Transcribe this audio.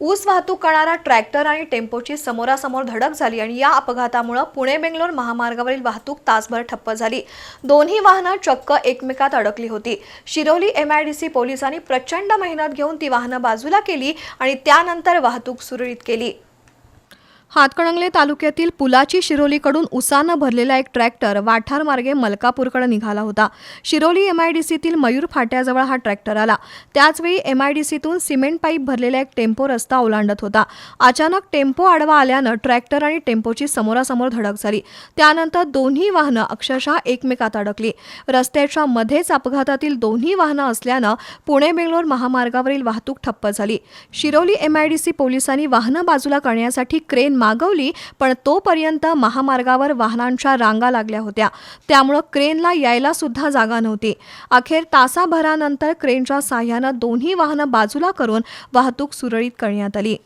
ऊस वाहतूक करणारा ट्रॅक्टर आणि टेम्पोची समोरासमोर धडक झाली आणि या अपघातामुळे पुणे बेंगलोर महामार्गावरील वाहतूक तासभर ठप्प झाली. दोन्ही वाहनं चक्क एकमेकात अडकली होती. शिरोली एमआयडीसी पोलिसांनी प्रचंड मेहनत घेऊन ती वाहनं बाजूला केली आणि त्यानंतर वाहतूक सुरळीत केली. हातकणंगले तालुक्यातील पुलाची शिरोलीकडून उसानं भरलेला एक ट्रॅक्टर वाठार मार्गे मलकापूरकडे निघाला होता. शिरोली एमआयडीसीतील मयूर फाट्याजवळ हा ट्रॅक्टर आला. त्याचवेळी एमआयडीसीतून सिमेंट पाईप भरलेला एक टेम्पो रस्ता ओलांडत होता. अचानक टेम्पो आडवा आल्यानं ट्रॅक्टर आणि टेम्पोची समोरासमोर धडक झाली. त्यानंतर दोन्ही वाहनं अक्षरशः एकमेकात अडकली. रस्त्याच्या मध्येच अपघातातील दोन्ही वाहनं असल्यानं पुणे बेंगलोर महामार्गावरील वाहतूक ठप्प झाली. शिरोली एमआयडीसी पोलिसांनी वाहनं बाजूला करण्यासाठी क्रेन मागवली पण तोपर्यंत महामार्गावर वाहनांच्या रांगा लागल्या होत्या. त्यामुळं क्रेनला यायला सुद्धा जागा नव्हती. अखेर तासाभरानंतर क्रेनच्या साह्यानं दोन्ही वाहनं बाजूला करून वाहतूक सुरळीत करण्यात आली.